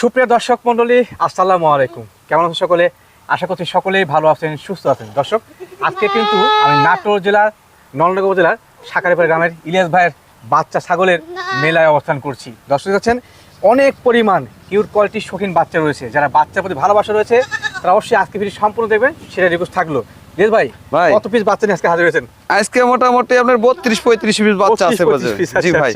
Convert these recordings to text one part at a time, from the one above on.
সুপ্রিয় দর্শক মন্ডলী আসসালামু আলাইকুম। কেমন আছেন সকলে? আশা করছি সকলেই ভালো আছেন, সুস্থ আছেন। দর্শক, আজকে কিন্তু আমি নাটোর জেলার, নলনগর উপজেলার সাকারিপাড়া গ্রামের ইলিয়াস ভাইয়ের বাচ্চা ছাগলের মেলায় অবস্থান করছি। দর্শক দেখছেন, অনেক পরিমাণ কিউর কোয়ালিটির শৌখিন বাচ্চা রয়েছে। যারা বাচ্চার প্রতি ভালোবাসা রয়েছে, তারা অবশ্যই আজকে ভিডিও সম্পূর্ণ দেখবেন, সেটা রিকোয়েস্ট থাকল। ইলিয়াস ভাই ভাই। কত পিস বাচ্চা নিয়ে আজকে হাজির হয়েছেন? আজকে মোটামুটি আপনার বত্রিশ পঁয়ত্রিশ পিস বাচ্চা আছে বাজারে জি ভাই।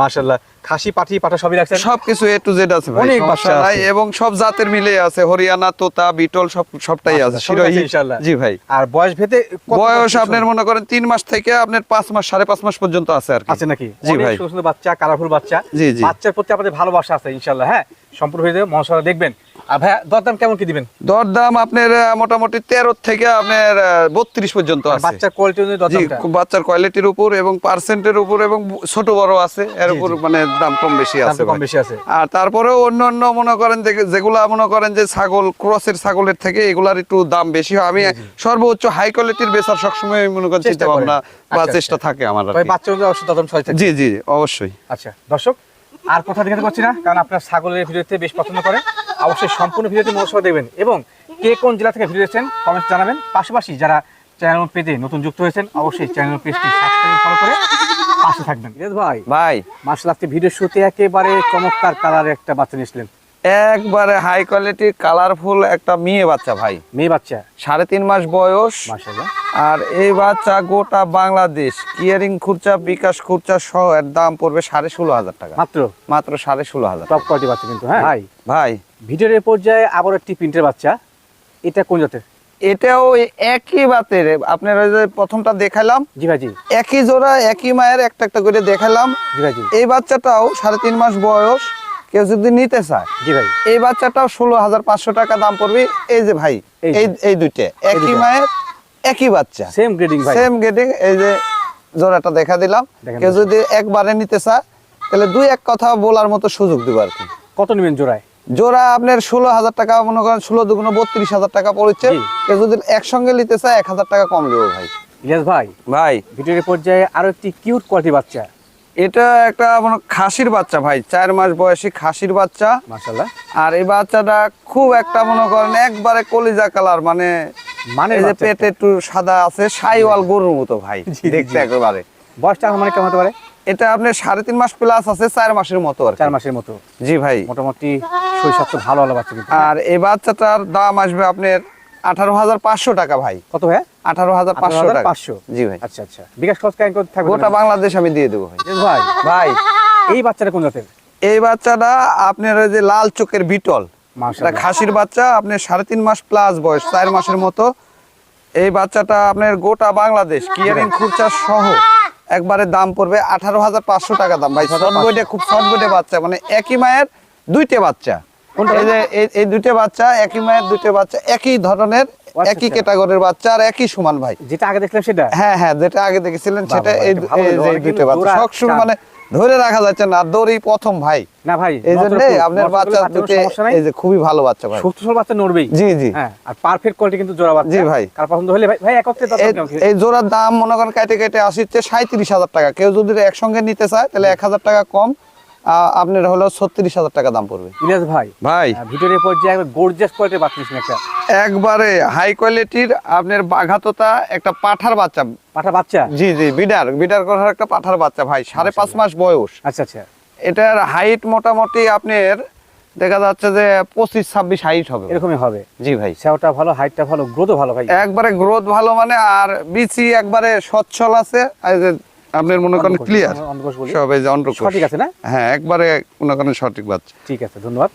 মাশাল্লাহ খাসি পাঠি পাঠা সবই রাখছেন? সবকিছু এ টু জেড আছে ভাই। অনেক বাচ্চা আছে। এবং সব জাতের মিলে আছে। হরিয়ানা তোতা বিটল সব সবটাই আছে। আচ্ছা, শিরোহী। ইনশাআল্লাহ। জি ভাই। আর বয়স ভেদে বয়স আপনার মনে করেন তিন মাস থেকে আপনার পাঁচ মাস সাড়ে পাঁচ মাস পর্যন্ত আছে আর কি। আছে নাকি? জি ভাই। সুন্দর সুন্দর বাচ্চা কালারফুল বাচ্চা। জি, জি। বাচ্চার প্রতি আপনাদের ভালোবাসা আছে ইনশাল্লাহ হ্যাঁ? সম্পূর্ণ হয়ে যাবে মহাশয় দেখবেন। দরদাম কেমন কি দিবেন? দরদাম আপনার মোটামুটি তেরো থেকে আপনার বত্রিশ পর্যন্ত আছে। বাচ্চার কোয়ালিটি অনুযায়ী জি দরদামটা? খুব বাচ্চার কোয়ালিটির উপর এবং পার্সেন্টের উপর এবং ছোট বড় আছে এর উপর মানে দাম কম বেশি আছে কম বেশি আছে। আর তারপরেও অন্য অন্য মনে করেন যেগুলা মনে করেন যে ছাগল ক্রসের ছাগলের থেকে এগুলার একটু দাম বেশি হয়। আমি সর্বোচ্চ হাই কোয়ালিটির বেচার সবসময় মনে করেন চেষ্টা চিন্তা ভাবনা বা আচ্ছা, চেষ্টা আচ্ছা। থাকে আমার। বাচ্চা অবশ্যই জি জি অবশ্যই। আচ্ছা দর্শক? আর কথা দেখাতে পারছি না কারণ আপনার ছাগলের ভিডিওতে বেশ পছন্দ করে। অবশ্যই সম্পূর্ণ ভিডিওতে মনোসভা দেবেন এবং কে কোন জেলা থেকে ভিডিও দেখছেন কমেন্ট জানাবেন। পাশাপাশি যারা চ্যানেল পেজে নতুন যুক্ত হয়েছেন অবশ্যই চ্যানেল পেজটি সাবস্ক্রাইব ফলো করে পাশে থাকবেন। ভাই ভাই। মার্শাল আর্টের ভিডিও শুতে একেবারে চমৎকার কালারের একটা বাচ্চা নিয়েছিলেন একবারে হাই কোয়ালিটির কালারফুল একটা মেয়ে বাচ্চা ভাই। মেয়ে বাচ্চা? সাড়ে তিন মাস বয়স। আর এই বাচ্চা গোটা বাংলাদেশ কিয়ারিং খুরচা বিকাশ খুরচা সহ এর দাম পড়বে সাড়ে ষোলো হাজার টাকা। মাত্র? মাত্র সাড়ে ষোলো হাজার টপ কোয়ালিটি বাচ্চা কিন্তু হ্যাঁ? ভাই ভাই। ভিডিওর পর্যায়ে আবার একটি প্রিন্টের বাচ্চা। এটা কোন জাতের? এটাও একই বাতের। আপনার যে প্রথমটা দেখালাম জি ভাই জি। একই জোড়া একই মায়ের একটা একটা করে দেখালাম। জি ভাই জি। এই বাচ্চাটাও সাড়ে তিন মাস বয়স। কেউ যদি নিতে চায় জি ভাই। এই বাচ্চাটাও ষোলো হাজার পাঁচশো টাকা দাম পড়বে। এই যে ভাই এই দুইটা একই মায়ের একই বাচ্চা। সেম গ্রেডিং সেম গেটিং এই যে জোড়াটা দেখা দিলাম। কেউ যদি একবারে নিতে চায় তাহলে দুই এক কথা বলার মতো সুযোগ দিব আর কি। কত নেবেন জোড়ায়? জোড়া আপনার ষোলো হাজার টাকা মনে করেন ষোলো দুগুণ বত্রিশ হাজার টাকা পড়ছে। কেউ যদি একসঙ্গে নিতে চায় এক হাজার টাকা কম দেবো ভাই। ইলিয়াস ভাই। ভাই। ভিডিওর পর্যায়ে আরও একটি কিউট কোয়ালিটি বাচ্চা। এটা একটা মানে খাসির বাচ্চা ভাই চার মাস বয়সী খাসির বাচ্চা। মাশাল্লাহ আর এই বাচ্চাটা খুব একটা মনে করেন একবারে কলিজা কালার মানে মানে যে পেটে একটু। সাদা আছে সাইওয়াল গরুর মতো ভাই দেখতে। একেবারে। বয়সটা মানে কেমন হতে পারে? এটা আপনার সাড়ে তিন মাস প্লাস আছে চার মাসের মতো আর চার মাসের মতো। জি ভাই। মোটামুটি শৈশব তো ভালো ভালো বাচ্চা আর এই বাচ্চাটার দাম আসবে আপনার আঠারো হাজার পাঁচশো টাকা ভাই। কত ভাই আঠারো হাজার পাঁচশো টাকা। 18,500 জি ভাই। আচ্ছা আচ্ছা। বিকাশ খরচ কেন করতে থাকবে? গোটা বাংলাদেশ আমি দিয়ে দেবো ভাই। ভাই ভাই। এই বাচ্চাটা কোন জাতের? এই বাচ্চাটা আপনার ওই যে লাল চোখের বিটল। এটা খাসির বাচ্চা আপনার সাড়ে তিন মাস প্লাস বয়স চার মাসের মতো। এই বাচ্চাটা আপনার গোটা বাংলাদেশ কিয়ারিং খুরচা সহ একবারে দাম পড়বে আঠারো হাজার পাঁচশো টাকা দাম। ভাই শর্ট বইটে খুব শর্ট বইটে বাচ্চা মানে একই মায়ের দুইটা বাচ্চা? এই যে এই- এই বাচ্চা একই মায়ের দুইটা বাচ্চা একই ধরনের আচ্ছা, একই আচ্ছা। ক্যাটাগরির বাচ্চা আর একই সমান ভাই। যেটা আগে দেখলাম সেটা? হ্যাঁ হ্যাঁ যেটা আগে দেখেছিলেন সেটা এই কিন্তু বাচ্চা। সবসময় মানে ধরে রাখা যাচ্ছে না দৌড়ই প্রথম ভাই। না ভাই এই জন্য আপনার বাচ্চা দুটো এই যে খুবই ভালো বাচ্চা ভাই। সুস্থ বাচ্চা নড়বেই। জি জি। হ্যাঁ আর পারফেক্ট কোয়ালিটি কিন্তু জোড়া বাচ্চা। জি ভাই। কার পছন্দ হলে ভাই ভাই একত্রে এই- জোড়ার দাম মনে করেন কেটে কেটে আসছে সাঁত্রিশ হাজার টাকা। কেউ যদি একসঙ্গে নিতে চায় তাহলে এক হাজার টাকা কম। আপনার হলো ছত্রিশ হাজার টাকা দাম পড়বে। ইলিয়াস ভাই ভাই। এ পর্যায়ে একবার গর্জিয়াস কোয়ালিটির বাচ্চা একটা। একবারে হাই কোয়ালিটির আপনার বাঘাততা একটা পাঠার বাচ্চা। পাঠা বাচ্চা? জি জি বিডার বিডার করার একটা পাঠার বাচ্চা ভাই সাড়ে পাঁচ মাস বয়স। আচ্ছা আচ্ছা। এটার হাইট মোটামুটি আপনার দেখা যাচ্ছে যে পঁচিশ ছাব্বিশ হাইট হবে। এরকমই হবে? জি ভাই। সেওটা ভালো হাইটটা ভালো গ্রোথও ভালো ভাই। একবারে গ্রোথ ভালো মানে আর বিচি একবারে সচ্ছল আছে আপনার মনে করেন ক্লিয়ার অন্ধকোষ বলি। সব এই যে অন্ডকোষ। সঠিক আছে না? হ্যাঁ একবারে মনে করেন সঠিক বাচ্চা। ঠিক আছে ধন্যবাদ।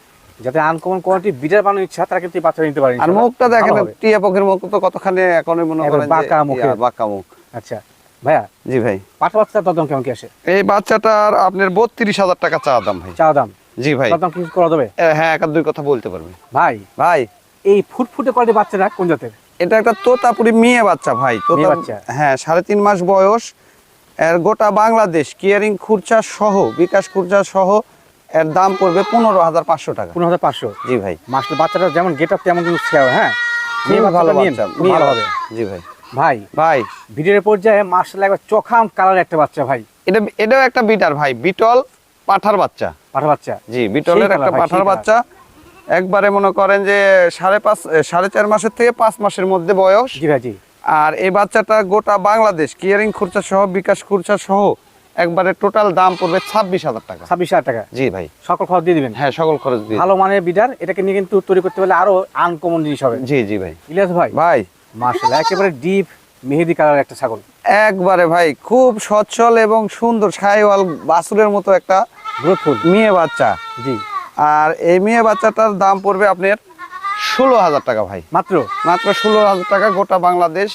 যাতে আনকমন কোয়ালিটি বিটার বানানোর ইচ্ছা তারা কিন্তু বাচ্চা নিতে পারে আর মুখটা দেখেন টিয়া পক্ষের মুখ তো কতখানি এখন মনে করেন বাঁকা। ইয়া, বাঁকা মুখ। আচ্ছা ভাইয়া? জি ভাই। বাচ্চা কেমন কি আসে? এই বাচ্চাটার আপনার বত্রিশ হাজার টাকা চা দাম ভাই। চা দাম? জি ভাই। কিছু করা যাবে? হ্যাঁ এক দুই কথা বলতে পারবে। ভাই? ভাই। এই ফুটফুটে কোয়ালিটি বাচ্চাটা কোন জাতের? এটা একটা তোতাপুরি মেয়ে বাচ্চা ভাই। তোতা বাচ্চা? হ্যাঁ সাড়ে তিন মাস বয়স। এর গোটা বাংলাদেশ কিয়ারিং খুরচা সহ বিকাশ খুরচা সহ এর দাম পড়বে পনেরো হাজার পাঁচশো টাকা। পনেরো হাজার পাঁচশো? জি ভাই। মাসের বাচ্চাটা যেমন গেট আপ তেমন কিন্তু হ্যাঁ? ভালো বাচ্চাটা নিন, বাচ্চা খুব মেয়ে ভালো হবে। জি ভাই। ভাই ভাই। ভিডিওর পর্যায়ে মার্শাল একবার চোখাম কালার একটা বাচ্চা ভাই। এটা এটাও একটা বিটার ভাই বিটল পাঠার বাচ্চা। পাঠা বাচ্চা? জি বিটলের একটা পাঠার বাচ্চা। একবারে মনে করেন যে সাড়ে পাঁচ সাড়ে চার মাসের থেকে পাঁচ মাসের মধ্যে বয়স। জি ভাই জি। আর এই বাচ্চাটা গোটা বাংলাদেশ কিয়ারিং খরচা সহ বিকাশ খরচা সহ একবারে টোটাল দাম পড়বে ছাব্বিশ হাজার টাকা। ছাব্বিশ হাজার টাকা? জি ভাই। সকল খরচ দিয়ে দিবেন? হ্যাঁ সকল খরচ দিয়ে। ভালো মানের বিডার এটাকে নিয়ে কিন্তু তৈরি করতে পারলে আরও আনকমন জিনিস হবে। জি জি ভাই। ইলিয়াস ভাই? ভাই। মার্শাল্লাহ একেবারে ডিপ মেহেদি কালার একটা ছাগল। একবারে ভাই খুব সচ্ছল এবং সুন্দর সাইওয়াল বাসুরের মতো একটা গ্রোথফুল। মেয়ে বাচ্চা। জি। আর এই মেয়ে বাচ্চাটার দাম পড়বে আপনার ষোলো হাজার টাকা ভাই। মাত্র? মাত্র ষোলো হাজার টাকা গোটা বাংলাদেশ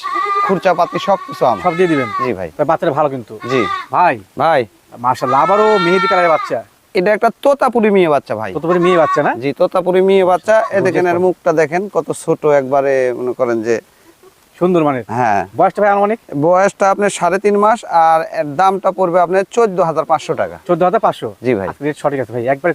খুরচা পাতি সব কিছু সব দিয়ে দিবেন? জি ভাই। বাচ্চাটা ভালো কিন্তু। জি। ভাই। ভাই। মার্শাল্লাহ আবারও মেহেদি কালারের বাচ্চা। এটা একটা তোতাপুরি মেয়ে বাচ্চা ভাই। কত করে মেয়ে বাচ্চা না? জি তোতাপুরি মেয়ে বাচ্চা। এ দেখেন এর মুখটা দেখেন কত ছোট একবারে মনে করেন যে সুন্দর মানের। হ্যাঁ। বয়সটা ভাই আনুমানিক? বয়সটা আপনার সাড়ে তিন মাস আর এর দামটা পড়বে আপনার চোদ্দ হাজার পাঁচশো টাকা। চোদ্দ হাজার পাঁচশো? জি ভাই। রেট সঠিক আছে ভাই। একবার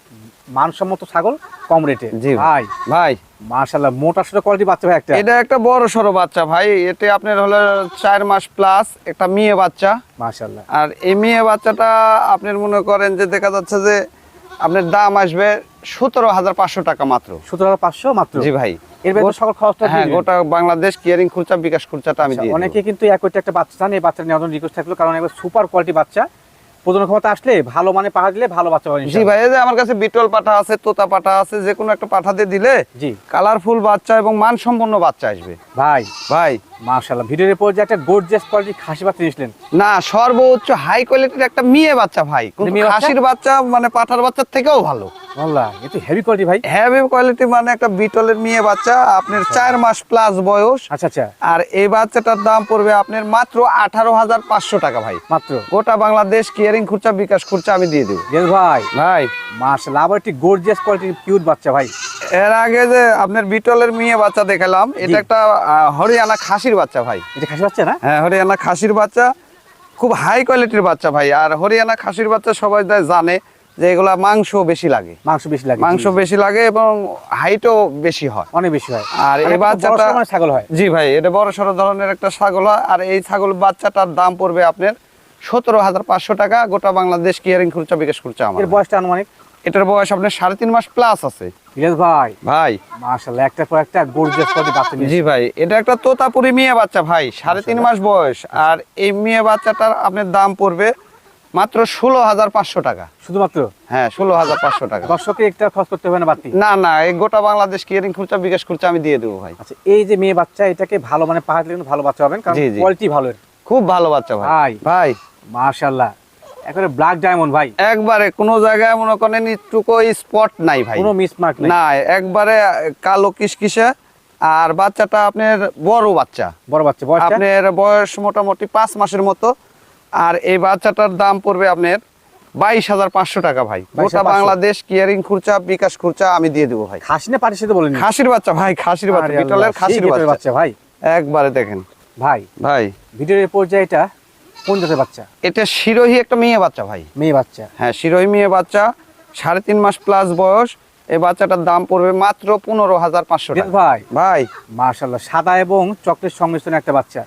মানসম্মত ছাগল কম রেটে জি ভাই। ভাই মার্শাল্লাহ মোটা সোটা কোয়ালিটি বাচ্চা ভাই একটা। এটা একটা বড় সড়ো বাচ্চা ভাই এতে আপনার হলো চার মাস প্লাস একটা মেয়ে বাচ্চা। মার্শাল্লাহ আর এই মেয়ে বাচ্চাটা আপনার মনে করেন যে দেখা যাচ্ছে যে আপনার দাম আসবে সতেরো হাজার পাঁচশো টাকা মাত্র। সতেরো হাজার পাঁচশো মাত্র? জি ভাই। এর সকল খরচটা হ্যাঁ গোটা বাংলাদেশ কিয়ারিং খুরচা বিকাশ খুরচাটা আমি আচ্ছা, দিয়ে অনেকে কিন্তু এক কোটি একটা বাচ্চা চান এই বাচ্চা নেওয়ার জন্য রিকোয়েস্ট থাকল কারণ একবার সুপার কোয়ালিটি বাচ্চা প্রজনন ক্ষমতা আসলে ভালো মানে পাঠা দিলে ভালো বাচ্চা হয় জি। ভাই যে আমার কাছে বিটল পাঠা আছে তোতা পাঠা আছে যে কোনো একটা পাঠা দিয়ে দিলে জি। কালারফুল বাচ্চা এবং মানসম্পন্ন বাচ্চা আসবে। ভাই। ভাই মার্শাল্লাহ ভিডিওর পর যে একটা গোর্জিয়াস কোয়ালিটি খাসি বাচ্চা নিয়েছিলেন না সর্বোচ্চ হাই কোয়ালিটির একটা মেয়ে বাচ্চা ভাই। কিন্তু? খাসির বাচ্চা মানে পাঠার বাচ্চার থেকেও ভালো। আল্লাহ এ হেভি কোয়ালিটি ভাই। কোয়ালিটি মানে একটা বিটলের মেয়ে বাচ্চা আপনার চার মাস প্লাস বয়স। আচ্ছা আচ্ছা। আর এই বাচ্চাটার দাম পড়বে আপনার মাত্র আঠারো হাজার পাঁচশো টাকা ভাই। মাত্র? গোটা বাংলাদেশ কিয়ারিং খুরচা বিকাশ খুরচা আমি দিয়ে দেবো। ভাই। ভাই। মার্শাল্লাহ আবার একটি গোর্জিয়াস কোয়ালিটির কিউট বাচ্চা ভাই। এর আগে যে আপনার বিটলের মেয়ে বাচ্চা দেখালাম এটা একটা হরিয়ানা খাসির বাচ্চা ভাই। এটা খাসি বাচ্চা না? হ্যাঁ হরিয়ানা খাসির বাচ্চা। খুব হাই কোয়ালিটির বাচ্চা ভাই। আর হরিয়ানা খাসির বাচ্চা সবাই জানে যে এগুলা মাংস বেশি লাগে। মাংস বেশি লাগে মাংস বেশি লাগে এবং হাইটও বেশি হয়। অনেক বেশি হয়। আর এই মানে বড় বাচ্চাটা ছাগল হয়। জি ভাই এটা বড় সড়ো ধরনের একটা ছাগল হয়। আর এই ছাগল বাচ্চাটার দাম পড়বে আপনার সতেরো হাজার পাঁচশো টাকা। গোটা বাংলাদেশ কিয়ারিং খুরচা বিকাশ খুরচা আমার বয়সটা আনুমানিক? এটার বয়স আপনার সাড়ে তিন মাস প্লাস আছে। ইলিয়াস ভাই। ভাই। একটা পর একটা গোর্জিয়াস কোয়ালিটি বাচ্চা জি ভাই এটা একটা তোতাপুরি মেয়ে বাচ্চা ভাই সাড়ে তিন মাস বয়স। আর এই মেয়ে বাচ্চাটার আপনার দাম পড়বে মাত্র ষোলো হাজার পাঁচশো টাকা। শুধুমাত্র? হ্যাঁ ষোলো হাজার পাঁচশো টাকা। একটা খরচ করতে হবে না বাড়তি? না না এই গোটা বাংলাদেশ কিয়ারিং বিকাশ আমি দিয়ে দেবো ভাই। আচ্ছা এই যে মেয়ে বাচ্চা এটাকে ভালো মানে পাহাড় কিন্তু ভালো বাচ্চা হবেন কারণ। কোয়ালিটি ভালো খুব ভালো বাচ্চা ভাই। ভাই। ভাই। মার্শাল্লাহ একেবারে ব্ল্যাক ডায়মন্ড ভাই। একবারে কোনো জায়গায় মনে করেন একটুকু স্পট নাই ভাই। কোনো মিসমার্ক নেই। না একবারে কালো কিসকিসে। আর বাচ্চাটা আপনার বড় বাচ্চা। বড় বাচ্চা বয়সটা? আপনার বয়স মোটামুটি পাঁচ মাসের মতো। আর এই বাচ্চাটার দাম পড়বে আপনার বাইশ হাজার পাঁচশো টাকা ভাই। গোটা বাংলাদেশ কিয়ারিং খুরচা বিকাশ খুরচা আমি দিয়ে দেবো ভাই। খাসি না পাটির সাথে বলেন খাসির বাচ্চা ভাই খাসির বাচ্চা। বিটলের খাসির বাচ্চা। ভাই। একবারে দেখেন। ভাই ভাই। ভিডিওর পর্যায়ে এটা কোন জাতের বাচ্চা? এটা শিরোহী একটা মেয়ে বাচ্চা ভাই। মেয়ে বাচ্চা। হ্যাঁ শিরোহী মেয়ে বাচ্চা সাড়ে তিন মাস প্লাস বয়স এই বাচ্চাটার দাম পড়বে মাত্র পনেরো হাজার পাঁচশো ভাই। ভাই। মার্শাল্লাহ সাদা এবং চকলেট সংমিশ্রণে একটা বাচ্চা।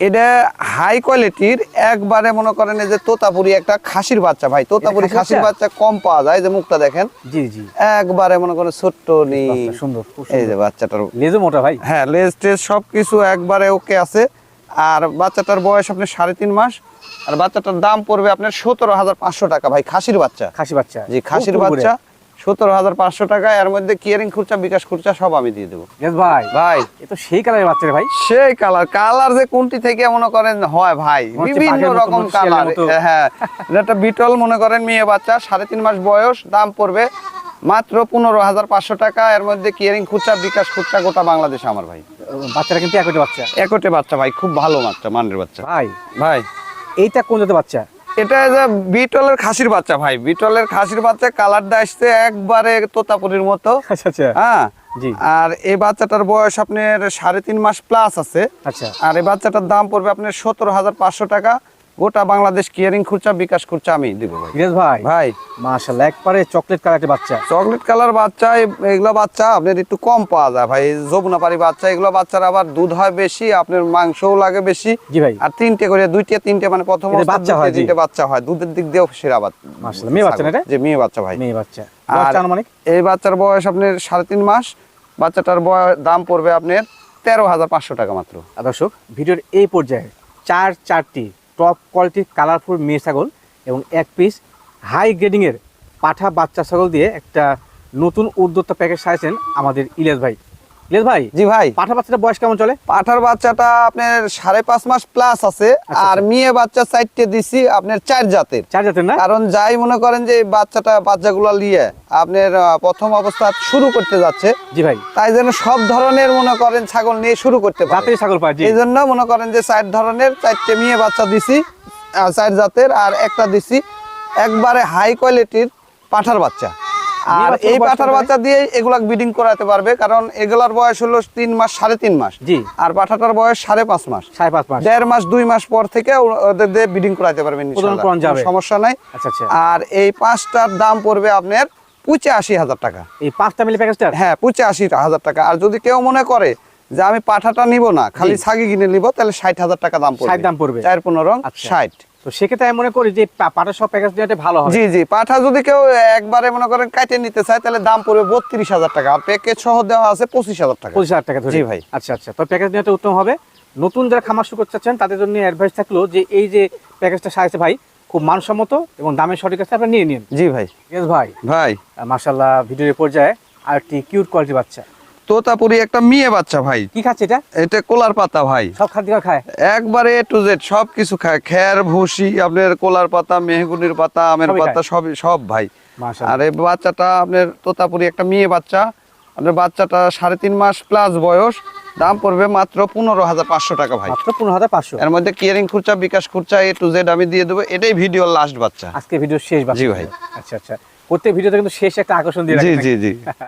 এটা হাই কোয়ালিটির একবারে মনে করেন এই যে তোতাপুরি একটা খাসির বাচ্চা ভাই। তোতাপুরি খাসির বাচ্চা? কম পাওয়া যায় যে মুখটা দেখেন। জি জি। একবারে মনে করেন ছোট্ট নি সুন্দর এই যে বাচ্চাটার লেজও মোটা ভাই। হ্যাঁ লেজ টেজ সবকিছু একবারে ওকে আছে। আর বাচ্চাটার বয়স আপনার সাড়ে তিন মাস আর বাচ্চাটার দাম পড়বে আপনার সতেরো হাজার পাঁচশো টাকা। ভাই খাসির বাচ্চা। খাসি বাচ্চা। জি খাসির বাচ্চা সতেরো হাজার পাঁচশো টাকা এর মধ্যে কিয়ারিং খুরচা বিকাশ খুরচা সব আমি দিয়ে দেবো। ভাই। ভাই। এ তো সেই কালারের বাচ্চা ভাই। সেই কালার কালার যে কোনটি থেকে মনে করেন হয় ভাই বিভিন্ন রকম কালার। হ্যাঁ এটা বিটল মনে করেন মেয়ে বাচ্চা সাড়ে তিন মাস বয়স দাম পড়বে মাত্র পনেরো হাজার পাঁচশো টাকা। এর মধ্যে কিয়ারিং খুচরা বিকাশ খুচরা গোটা বাংলাদেশ আমার ভাই। বাচ্চাটা কিন্তু একটি বাচ্চা? একটে বাচ্চা ভাই খুব ভালো বাচ্চা মানের বাচ্চা। ভাই ভাই। এইটা কোন জাতের বাচ্চা? এটা যে বিটলের খাসির বাচ্চা ভাই বিটলের খাসির বাচ্চা কালারটা আসছে একবারে তোতাপুরির মতো। আচ্ছা আচ্ছা। হ্যাঁ। জি। আর এই বাচ্চাটার বয়স আপনার সাড়ে তিন মাস প্লাস আছে। আচ্ছা। আর এই বাচ্চাটার দাম পড়বে আপনার সতেরো হাজার পাঁচশো টাকা। গোটা বাংলাদেশ কিয়ারিং খুরচা বিকাশ খুরচা আমি দিব ভাই। ভাই? ভাই। মাশাল্লাহ একবারে চকলেট কালারের বাচ্চা। চকলেট কালার বাচ্চা এগুলো বাচ্চা আপনার একটু কম পাওয়া যায় ভাই। যমুনাপাড়ি বাচ্চা এগুলো বাচ্চার আবার দুধ হয় বেশি আপনার মাংসও লাগে বেশি। জি ভাই। আর তিনটে করে দুইটা তিনটে মানে প্রথম বাচ্চা হয়, তিনটে বাচ্চা হয়। দুধের দিক দিয়েও সেরা বাচ্চা। মাশাআল্লাহ, মেয়ে বাচ্চা এটা? যে মেয়ে বাচ্চা ভাই। মেয়ে বাচ্চা। আর আনুমানিক? এই বাচ্চার বয়স আপনার সাড়ে তিন মাস। বাচ্চাটার বয়স দাম পড়বে আপনার তেরো হাজার পাঁচশো টাকা মাত্র। দর্শক ভিডিওর এই পর্যায়ে চার চারটি টপ কোয়ালিটি কালারফুল মেয়ে ছাগল এবং এক পিস হাই গ্রেডিংয়ের পাঠা বাচ্চা ছাগল দিয়ে একটা নতুন উদ্যোক্তা প্যাকেজ সাজেছেন আমাদের ইলিয়াস ভাই। ইলিয়াস ভাই? জি ভাই। পাঠা বাচ্চাটা বয়স কেমন চলে? পাঠার বাচ্চাটা আপনার সাড়ে পাঁচ মাস প্লাস আছে আচ্ছা, আর মেয়ে বাচ্চা চারটে দিছি আপনার চার জাতের। চার জাতের না? কারণ যাই মনে করেন যে বাচ্চাটা বাচ্চাগুলো নিয়ে আপনার প্রথম অবস্থা শুরু করতে যাচ্ছে জি ভাই। তাই জন্য সব ধরনের মনে করেন ছাগল নিয়ে শুরু করতে পারে। ছাগল জি এই জন্য মনে করেন যে চার ধরনের চারটে মেয়ে বাচ্চা দিছি চার জাতের আর একটা দিছি একবারে হাই কোয়ালিটির পাঠার বাচ্চা। আর এই পাঠার বাচ্চা দিয়ে এগুলা ব্রিডিং করাতে পারবে কারণ এগুলার বয়স হলো তিন মাস সাড়ে তিন মাস। জি। আর পাঠাটার বয়স সাড়ে পাঁচ মাস। সাড়ে পাঁচ মাস। দেড় মাস দুই মাস পর থেকে ওদের দিয়ে ব্রিডিং করাতে পারবেন সমস্যা নাই। আচ্ছা আচ্ছা। আর এই পাঁচটার দাম পড়বে আপনার পঁচাশি হাজার টাকা। এই পাঁচটা মিলে প্যাকেজটা হ্যাঁ পঁচাশি হাজার টাকা। আর যদি কেউ মনে করে যে আমি পাঠাটা নিব না খালি। ছাগি কিনে নিব তাহলে ষাট হাজার টাকা দাম পড়বে। দাম পড়বে। চার পনেরো আচ্ছা। ষাট। তো সেক্ষেত্রে আমি মনে করি যে পা- পাঠার সব প্যাকেজ দেওয়াটা ভালো হয় জি জি পাঠা যদি কেউ একবারে মনে করেন কাটে নিতে চায় তাহলে দাম পড়বে বত্রিশ হাজার টাকা। আর প্যাকেজ সহ দেওয়া আছে পঁচিশ হাজার টাকা। পঁচিশ হাজার টাকা জি ভাই। আচ্ছা আচ্ছা। তো প্যাকেজ নেওয়াটা উত্তম হবে। নতুন যারা খামার শুরু করতে চাচ্ছেন তাদের জন্য অ্যাডভাইস থাকল যে এই যে প্যাকেজটা সাজাইছে ভাই খুব মানসম্মত এবং দামের সঠিক আছে আপনারা নিয়ে নিন। জি ভাই। ভাই। ভাই। মার্শাল্লাহ ভিডিওর পর্যায়ে আর একটি কিউট কোয়ালিটি বাচ্চা। তোতাপুরি একটা মেয়ে বাচ্চা ভাই। কি খাচ্ছে এটা? এটা কোলার পাতা ভাই। সব খাদ্য খায়? একবারে এ টু জেড সব কিছু খায়। খ্যার ভুসি আপনার কোলার পাতা মেহগুনির পাতা আমের পাতা সব সব ভাই। আর এই বাচ্চাটা আপনার তোতাপুরি একটা মেয়ে বাচ্চা। আপনার বাচ্চাটা সাড়ে তিন মাস প্লাস বয়স। দাম পড়বে মাত্র পনেরো হাজার পাঁচশো টাকা ভাই। মাত্র পনেরো হাজার পাঁচশো। এর মধ্যে কিয়ারিং খুরচা বিকাশ খুরচা এ টু জেড আমি দিয়ে দেবো। এটাই ভিডিওর লাস্ট বাচ্চা। আজকে ভিডিও শেষ বাচ্চা। জি ভাই। আচ্ছা আচ্ছা। প্রত্যেক ভিডিওতে কিন্তু শেষ একটা আকর্ষণ দিয়ে জি জি জি।